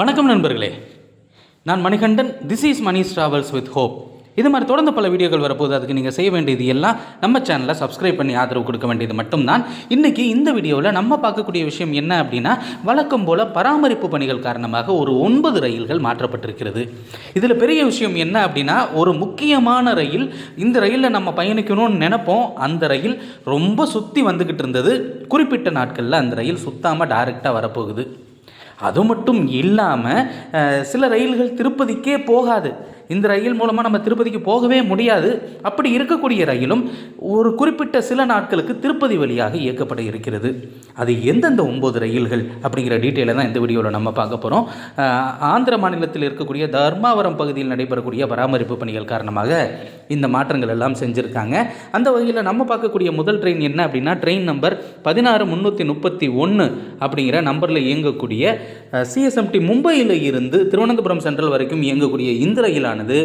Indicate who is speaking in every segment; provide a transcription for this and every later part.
Speaker 1: வணக்கம் நண்பர்களே. நான் Manikandan this is Mani travels with hope இது மாதிரி தொடர்ந்து பல வீடியோக்கள் வரப்போகுது. அதுக்கு நீங்கள் செய்ய வேண்டியது எல்லாம் நம்ம சேனலை சப்ஸ்கிரைப் பண்ணி ஆதரவு கொடுக்க வேண்டியது மட்டும்தான். இன்றைக்கி இந்த வீடியோவில் நம்ம பார்க்கக்கூடிய விஷயம் என்ன அப்படின்னா வழக்கம் போல் பராமரிப்பு பணிகள் காரணமாக ஒரு ஒன்பது ரயில்கள் மாற்றப்பட்டிருக்கிறது. இதில் பெரிய விஷயம் என்ன அப்படின்னா ஒரு முக்கியமான ரயில் இந்த ரயிலில் நம்ம பயணிக்கணும்னு நினைப்போம். அந்த ரயில் ரொம்ப சுற்றி வந்துக்கிட்டு இருந்தது. குறிப்பிட்ட நாட்களில் அந்த ரயில் சுத்தாமல் டைரெக்டாக வரப்போகுது. அது மட்டும் இல்லாமல் சில ரயில்கள் திருப்பதிக்கே போகாது. இந்த ரயில் மூலமாக நம்ம திருப்பதிக்கு போகவே முடியாது. அப்படி இருக்கக்கூடிய ரயிலும் ஒரு குறிப்பிட்ட சில நாட்களுக்கு திருப்பதி வழியாக இயக்கப்பட இருக்கிறது. அது எந்தெந்த ஒம்பது ரயில்கள் அப்படிங்கிற டீட்டெயிலை தான் இந்த வீடியோவில் நம்ம பார்க்க போகிறோம் ஆந்திர மாநிலத்தில் இருக்கக்கூடிய தர்மாவரம் பகுதியில் நடைபெறக்கூடிய பராமரிப்பு பணிகள் காரணமாக இந்த மாற்றங்கள் எல்லாம் செஞ்சுருக்காங்க. அந்த வகையில் நம்ம பார்க்கக்கூடிய முதல் ட்ரெயின் என்ன அப்படின்னா ட்ரெயின் நம்பர் பதினாறு முந்நூற்றி முப்பத்தி ஒன்று அப்படிங்கிற நம்பரில் இயங்கக்கூடிய சிஎஸ்எம்டி மும்பையில் இருந்து திருவனந்தபுரம் சென்ட்ரல் வரைக்கும் இயங்கக்கூடிய இந்த தேதியானது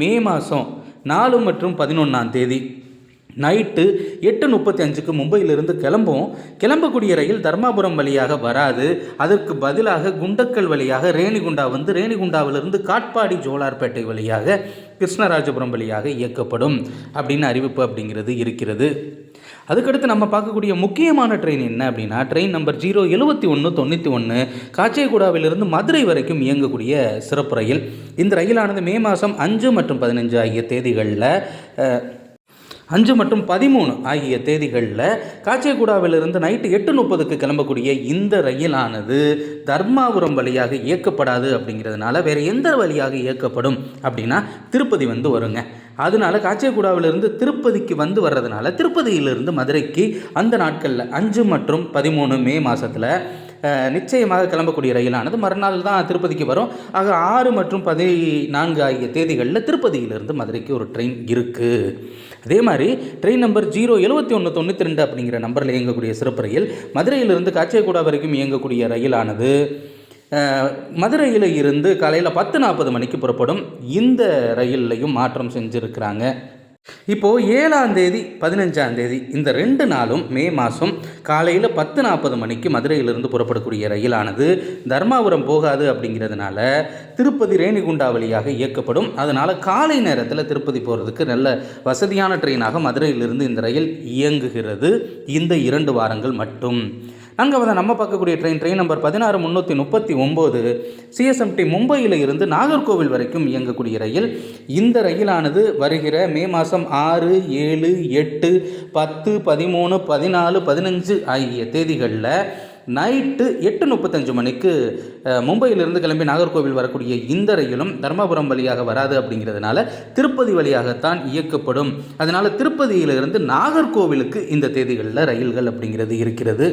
Speaker 1: மே மாதம் நாலு மற்றும் பதினொன்றாம் தேதி. நைட்டு எட்டு முப்பத்தி அஞ்சுக்கு மும்பையிலிருந்து கிளம்பும் கிளம்பக்கூடிய ரயில் தர்மாபுரம் வழியாக வராது. அதற்கு பதிலாக குண்டக்கல் வழியாக ரேணிகுண்டா வந்து ரேணிகுண்டாவிலிருந்து காட்பாடி ஜோலார்பேட்டை வழியாக கிருஷ்ணராஜபுரம் வழியாக இயக்கப்படும் அப்படின்னு அறிவிப்பு அப்படிங்கிறது இருக்கிறது. அதுக்கடுத்து நம்ம பார்க்கக்கூடிய முக்கியமான ட்ரெயின் என்ன அப்படின்னா ட்ரெயின் நம்பர் ஜீரோ எழுபத்தி ஒன்று தொண்ணூற்றி ஒன்று காச்சேகுடாவிலிருந்து மதுரை வரைக்கும் இயங்கக்கூடிய சிறப்பு ரயில். இந்த ரயிலானது மே மாதம் அஞ்சு மற்றும் பதினஞ்சு ஆகிய தேதிகளில் அஞ்சு மற்றும் பதிமூணு ஆகிய தேதிகளில் காச்சேகுடாவிலிருந்து நைட்டு எட்டு முப்பதுக்கு கிளம்பக்கூடிய இந்த ரயிலானது தர்மாபுரம் வழியாக இயக்கப்படாது அப்படிங்கிறதுனால வேறு எந்த வழியாக இயக்கப்படும் அப்படின்னா திருப்பதி வந்து வருங்க. அதனால காச்சேகுடாவிலிருந்து திருப்பதிக்கு வந்து வர்றதுனால திருப்பதியிலிருந்து மதுரைக்கு அந்த நாட்களில் அஞ்சு மற்றும் பதிமூணு மே மாதத்தில் நிச்சயமாக கிளம்பக்கூடிய ரயிலானது. மறுநாள் தான் திருப்பதிக்கு வரும். ஆக ஆறு மற்றும் பதினான்கு ஆகிய தேதிகளில் திருப்பதியிலிருந்து மதுரைக்கு ஒரு ட்ரெயின் இருக்குது அதே மாதிரி ட்ரெயின் நம்பர் ஜீரோ எழுபத்தி ஒன்று தொண்ணூற்றி ரெண்டு அப்படிங்கிற நம்பரில் இயங்கக்கூடிய சிறப்பு ரயில் மதுரையிலிருந்து காச்சேகுடா வரைக்கும் இயங்கக்கூடிய ரயிலானது. மதுரையில் இருந்து காலையில் பத்து நாற்பது மணிக்கு புறப்படும். இந்த ரயில்லையும் மாற்றம் செஞ்சுருக்கிறாங்க. இப்போது ஏழாம் தேதி பதினஞ்சாம் தேதி இந்த ரெண்டு நாளும் மே மாதம் காலையில் பத்து நாற்பது மணிக்கு மதுரையிலிருந்து புறப்படக்கூடிய ரயிலானது தர்மாபுரம் போகாது அப்படிங்கிறதுனால திருப்பதி ரேணிகுண்டா வழியாக இயக்கப்படும். அதனால் காலை நேரத்தில் திருப்பதி போகிறதுக்கு நல்ல வசதியான ட்ரெயினாக மதுரையிலிருந்து இந்த ரயில் இயங்குகிறது. இந்த இரண்டு வாரங்கள் மட்டும். அங்கே வந்து நம்ம பார்க்கக்கூடிய ட்ரெயின் ட்ரெயின் நம்பர் பதினாறு முந்நூற்றி முப்பத்தி ஒம்பது. சிஎஸ்எம்டி மும்பையில் இருந்து நாகர்கோவில் வரைக்கும் இயங்கக்கூடிய ரயில். இந்த ரயிலானது வருகிற மே மாதம் ஆறு ஏழு எட்டு பத்து பதிமூணு பதினாலு பதினஞ்சு ஆகிய தேதிகளில் நைட்டு எட்டு முப்பத்தஞ்சு மணிக்கு மும்பையிலிருந்து கிளம்பி நாகர்கோவில் வரக்கூடிய இந்த ரயிலும் தர்மபுரம் வழியாக வராது அப்படிங்கிறதுனால திருப்பதி வழியாகத்தான் இயக்கப்படும். அதனால் திருப்பதியிலிருந்து நாகர்கோவிலுக்கு இந்த தேதிகளில் ரயில்கள் அப்படிங்கிறது இருக்கிறது.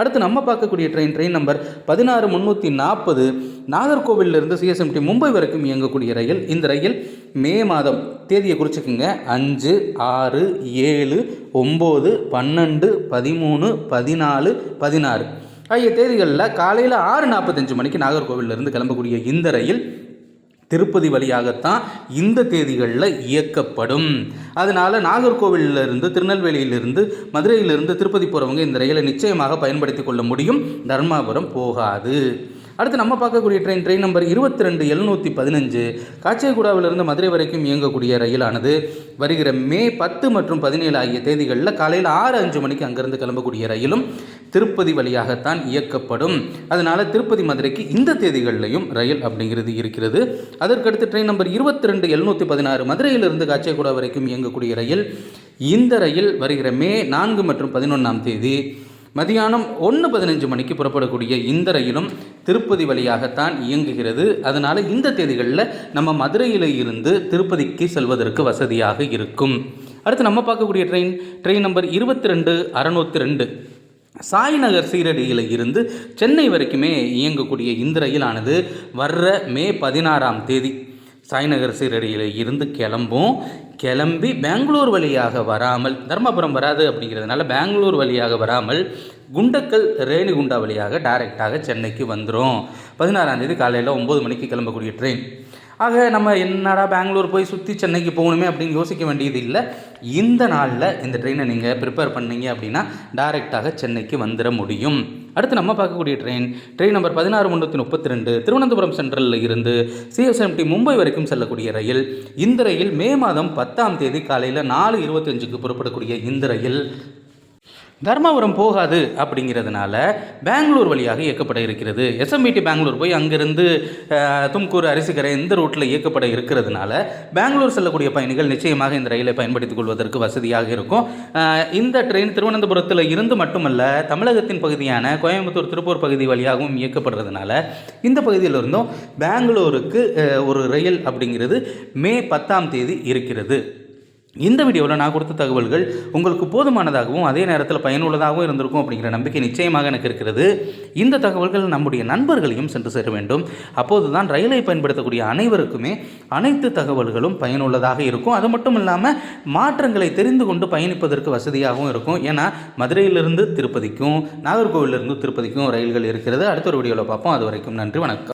Speaker 1: அடுத்து நம்ம பார்க்கக்கூடிய ட்ரெயின் ட்ரெயின் நம்பர் பதினாறு முந்நூற்றி நாற்பது. நாகர்கோவிலிருந்து சிஎஸ்எம்டி மும்பை வரைக்கும் இயங்கக்கூடிய ரயில் இந்த ரயில் மே மாதம் தேதியை குறிச்சிக்கோங்க அஞ்சு ஆறு ஏழு ஒம்பது பன்னெண்டு பதிமூணு பதினாலு பதினாறு. ஆகிய தேதிகளில் காலையில் ஆறு நாற்பத்தஞ்சு மணிக்கு நாகர்கோவிலிருந்து கிளம்பக்கூடிய இந்த ரயில் திருப்பதி வழியாகத்தான் இந்த தேதிகளில் இயக்கப்படும். அதனால் நாகர்கோவிலிருந்து திருநெல்வேலியிலிருந்து மதுரையிலிருந்து திருப்பதி போகிறவங்க இந்த ரயிலை நிச்சயமாக பயன்படுத்தி கொள்ள முடியும். தர்மாபுரம் போகாது. அடுத்து நம்ம பார்க்கக்கூடிய ட்ரெயின் ட்ரெயின் நம்பர் இருபத்தி ரெண்டு எழுநூற்றி பதினஞ்சு. காச்சேகுடாவிலிருந்து மதுரை வரைக்கும் இயங்கக்கூடிய ரயிலானது வருகிற மே பத்து மற்றும் பதினேழு ஆகிய தேதிகளில் காலையில் ஆறு அஞ்சு மணிக்கு அங்கேருந்து கிளம்பக்கூடிய ரயிலும் திருப்பதி வழியாகத்தான் இயக்கப்படும். அதனால் திருப்பதி மதுரைக்கு இந்த தேதிகள்லையும் ரயில் அப்படிங்கிறது இருக்கிறது. அதற்கடுத்து ட்ரெயின் நம்பர் இருபத்தி ரெண்டு எழுநூற்றி பதினாறு மதுரையிலிருந்து காச்சேகுடா வரைக்கும் இயங்கக்கூடிய ரயில் இந்த ரயில் வருகிற மே நான்கு மற்றும் பதினொன்றாம் தேதி மதியானம் ஒன்று பதினஞ்சு மணிக்கு புறப்படக்கூடிய இந்த ரயிலும் திருப்பதி வழியாகத்தான் இயங்குகிறது. அதனால் இந்த தேதிகளில் நம்ம மதுரையில் இருந்து திருப்பதிக்கு செல்வதற்கு வசதியாக இருக்கும். அடுத்து நம்ம பார்க்கக்கூடிய ட்ரெயின் ட்ரெயின் நம்பர் இருபத்தி ரெண்டு அறநூற்றி ரெண்டு. சாய்நகர் சீரடியில் இருந்து சென்னை வரைக்குமே இயங்கக்கூடிய இந்த ரயிலானது வர்ற மே பதினாறாம் தேதி சாய்நகர் சீரடியில் இருந்து கிளம்பும். கிளம்பி பெங்களூர் வழியாக வராமல் தர்மபுரம் வராது அப்படிங்கிறதுனால பெங்களூர் வழியாக வராமல் குண்டக்கல் ரேணிகுண்டா வழியாக டைரெக்டாக சென்னைக்கு வந்துடும் பதினாறாம் தேதி காலையில் ஒம்பது மணிக்கு கிளம்பக்கூடிய ட்ரெயின் ஆக நம்ம என்னடா பெங்களூர் போய் சுற்றி சென்னைக்கு போகணுமே அப்படின்னு யோசிக்க வேண்டியது இல்லை இந்த நாளில் இந்த ட்ரெயினை நீங்கள் ப்ரிப்பேர் பண்ணீங்க அப்படின்னா டைரெக்டாக சென்னைக்கு வந்துட முடியும். அடுத்து நம்ம பார்க்கக்கூடிய ட்ரெயின் ட்ரெயின் நம்பர் பதினாறு முந்நூற்றி முப்பத்தி ரெண்டு திருவனந்தபுரம் சென்ட்ரலில் இருந்து சிஎஸ்எம்டி மும்பை வரைக்கும் செல்லக்கூடிய ரயில். இந்த ரயில் மே மாதம் பத்தாம் தேதி காலையில் நாலு இருபத்தஞ்சுக்கு புறப்படக்கூடிய இந்த ரயில். தர்மபுரம் போகாது அப்படிங்கிறதுனால பெங்களூர் வழியாக இயக்கப்பட இருக்கிறது. எஸ்எம்பிடி பெங்களூர் போய் அங்கிருந்து தும்கூர் அரிசிக்கரை இந்த ரூட்டில் இயக்கப்பட இருக்கிறதுனால பெங்களூர் செல்லக்கூடிய பயணிகள் நிச்சயமாக இந்த ரயிலை பயன்படுத்திக் கொள்வதற்கு வசதியாக இருக்கும். இந்த ட்ரெயின் திருவனந்தபுரத்தில் இருந்து மட்டுமல்ல தமிழகத்தின் பகுதியான கோயம்புத்தூர் திருப்பூர் பகுதி வழியாகவும் இயக்கப்படுறதுனால இந்த பகுதியிலிருந்தும் பெங்களூருக்கு ஒரு ரயில் அப்படிங்கிறது மே பத்தாம் தேதி இருக்கிறது. இந்த வீடியோவில் நான் கொடுத்த தகவல்கள் உங்களுக்கு போதுமானதாகவும் அதே நேரத்தில் பயனுள்ளதாகவும் இருந்திருக்கும் அப்படிங்கிற நம்பிக்கை நிச்சயமாக எனக்கு இருக்கிறது. இந்த தகவல்கள் நம்முடைய நண்பர்களையும் சென்று சேர வேண்டும். அப்போது தான் ரயிலை பயன்படுத்தக்கூடிய அனைவருக்குமே அனைத்து தகவல்களும் பயனுள்ளதாக இருக்கும். அது மட்டும் இல்லாமல் மாற்றங்களை தெரிந்து கொண்டு பயணிப்பதற்கு வசதியாகவும் இருக்கும். ஏன்னா மதுரையிலிருந்து திருப்பதிக்கும் நாகர்கோவிலிருந்து திருப்பதிக்கும் ரயில்கள் இருக்கிறது. அடுத்த ஒரு வீடியோவில் பார்ப்போம். அது வரைக்கும் நன்றி வணக்கம்.